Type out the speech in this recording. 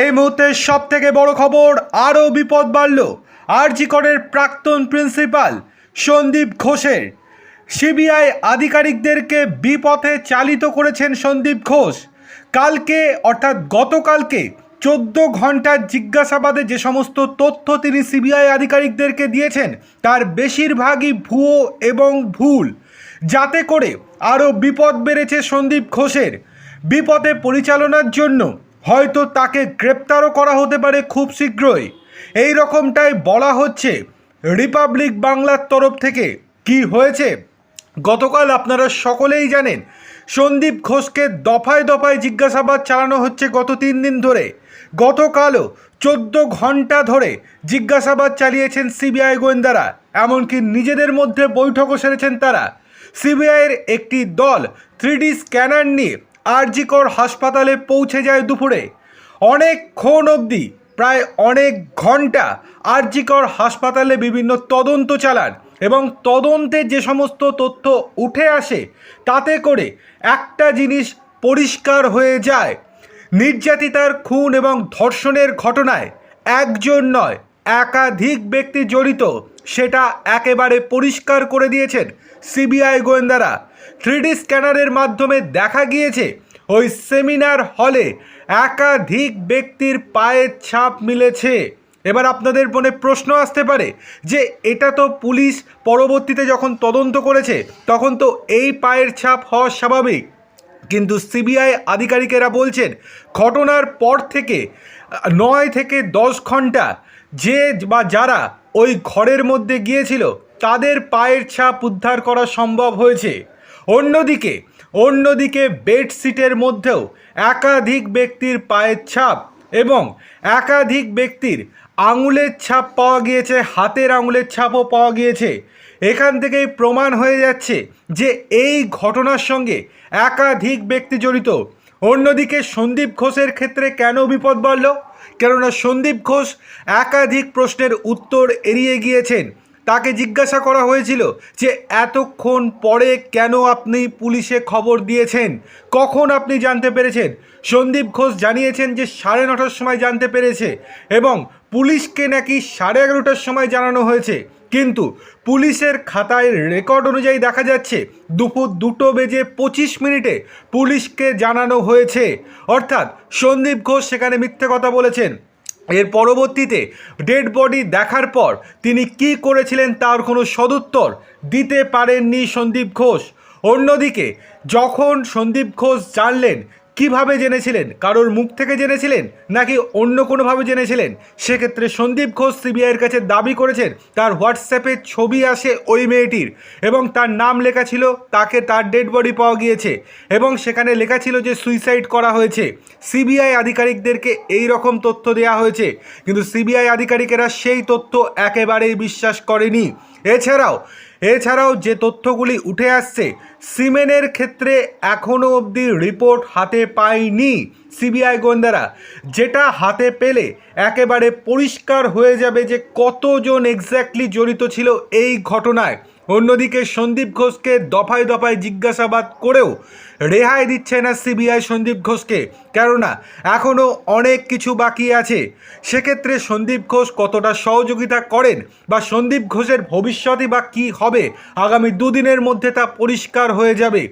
এই মুহূর্তে সব থেকে বড় খবর, আরও বিপদ বাড়ল। আরজিকরের প্রাক্তন প্রিন্সিপাল সন্দীপ ঘোষের। সিবিআই আধিকারিকদেরকে বিপথে চালিত করেছেন সন্দীপ ঘোষ। কালকে, অর্থাৎ গতকালকে, চোদ্দ ঘণ্টার জিজ্ঞাসাবাদে যে সমস্ত তথ্য তিনি সিবিআই আধিকারিকদেরকে দিয়েছেন, তার বেশিরভাগই ভুয়ো এবং ভুল। যাতে করে আরও বিপদ বেড়েছে সন্দীপ ঘোষের। বিপদে পরিচালনার জন্য হয়তো তাকে গ্রেপ্তারও করা হতে পারে খুব শীঘ্রই। এই রকমটাই বলা হচ্ছে রিপাবলিক বাংলার তরফ থেকে। কি হয়েছে? গতকাল আপনারা সকলেই জানেন, সন্দীপ ঘোষকে দফায় দফায় জিজ্ঞাসাবাদ চালানো হচ্ছে গত তিন দিন ধরে। গতকালও চোদ্দ ঘণ্টা ধরে জিজ্ঞাসাবাদ চালিয়েছেন সিবিআই গোয়েন্দারা, এমনকি নিজেদের মধ্যে বৈঠকও সেরেছেন তারা। সিবিআইয়ের একটি দল থ্রি স্ক্যানার নিয়ে আরজিকর হাসপাতালে পৌঁছে যায় দুপুরে। অনেকক্ষণ অবধি, প্রায় অনেক ঘণ্টা আরজিকর হাসপাতালে বিভিন্ন তদন্ত চালান এবং তদন্তে যে সমস্ত তথ্য উঠে আসে, তাতে করে একটা জিনিস পরিষ্কার হয়ে যায়। নির্যাতিতার খুন এবং ধর্ষণের ঘটনায় একজন নয়, একাধিক ব্যক্তি জড়িত। সেটা একেবারে পরিষ্কার করে দিয়েছেন সিবিআই গোয়েন্দারা। থ্রিডি স্ক্যানারের মাধ্যমে দেখা গিয়েছে, ওই সেমিনার হলে একাধিক ব্যক্তির পায়ের ছাপ মিলেছে। এবার আপনাদের মনে প্রশ্ন আসতে পারে যে, এটা তো পুলিশ পরবর্তীতে যখন তদন্ত করেছে, তখন তো এই পায়ের ছাপ হওয়া স্বাভাবিক। কিন্তু সিবিআই আধিকারিকেরা বলছেন, ঘটনার পর থেকে নয় থেকে দশ ঘণ্টা যে বা যারা ওই ঘরের মধ্যে গিয়েছিল। তাদের পায়ের ছাপ উদ্ধার করা সম্ভব হয়েছে। অন্যদিকে অন্যদিকে বেডশিটের মধ্যেও একাধিক ব্যক্তির পায়ের ছাপ এবং একাধিক ব্যক্তির আঙুলের ছাপ পাওয়া গিয়েছে, হাতের আঙুলের ছাপও পাওয়া গিয়েছে। এখান থেকেই প্রমাণ হয়ে যাচ্ছে যে এই ঘটনার সঙ্গে একাধিক ব্যক্তি জড়িত। অন্যদিকে সন্দীপ ঘোষের ক্ষেত্রে কেন বিপদ বাড়ল? কেননা সন্দীপ ঘোষ একাধিক প্রশ্নের উত্তর এড়িয়ে গিয়েছেন। তাকে জিজ্ঞাসা করা হয়েছিল যে, এতক্ষণ পরে কেন আপনি পুলিশে খবর দিয়েছেন? কখন আপনি জানতে পেরেছেন? সন্দীপ ঘোষ জানিয়েছেন যে, সাড়ে নটার সময় জানতে পেরেছে এবং পুলিশকে নাকি সাড়ে এগারোটার সময় জানানো হয়েছে। কিন্তু পুলিশের খাতায় রেকর্ড অনুযায়ী দেখা যাচ্ছে, দুপুর দুটো বেজে পঁচিশ মিনিটে পুলিশকে জানানো হয়েছে। অর্থাৎ সন্দীপ ঘোষ সেখানে মিথ্যে কথা বলেছেন। এর পরবর্তীতে ডেড বডি দেখার পর তিনি কি করেছিলেন তার কোনো সদুত্তর দিতে পারেননি সন্দীপ ঘোষ। অন্যদিকে, যখন সন্দীপ ঘোষ জানলেন কীভাবে জেনেছিলেন? কারোর মুখ থেকে জেনেছিলেন? নাকি অন্য কোনোভাবে জেনেছিলেন? সেক্ষেত্রে সন্দীপ ঘোষ সিবিআইয়ের কাছে দাবি করেছেন, তার হোয়াটসঅ্যাপে ছবি আসে ওই মেয়েটির এবং তার নাম লেখা ছিল, তাকে তার ডেড বডি পাওয়া গিয়েছে এবং সেখানে লেখা ছিল যে সুইসাইড করা হয়েছে। সিবিআই আধিকারিকদেরকে এই রকম তথ্য দেওয়া হয়েছে, কিন্তু সিবিআই আধিকারিকেরা সেই তথ্য একেবারেই বিশ্বাস করেনি। এছাড়াও এছাড়াও যে তথ্যগুলি উঠে আসছে, সিমেনের ক্ষেত্রে এখনও অবধি রিপোর্ট হাতে পায়নি সিবিআই গোয়েন্দারা। যেটা হাতে পেলে একেবারে পরিষ্কার হয়ে যাবে যে কতজন এক্স্যাক্টলি জড়িত ছিল এই ঘটনায়। অন্যদিকে সন্দীপ ঘোষকে দফায় দফায় জিজ্ঞাসাবাদ করেও রেহাই দিচ্ছে না সিবিআই সন্দীপ ঘোষকে। কেননা এখনও অনেক কিছু বাকি আছে। সেক্ষেত্রে সন্দীপ ঘোষ কতটা সহযোগিতা করেন বা সন্দীপ ঘোষের ভবিষ্যতই বা কী হবে, আগামী দুদিনের মধ্যে তা পরিষ্কার হয়ে যাবে।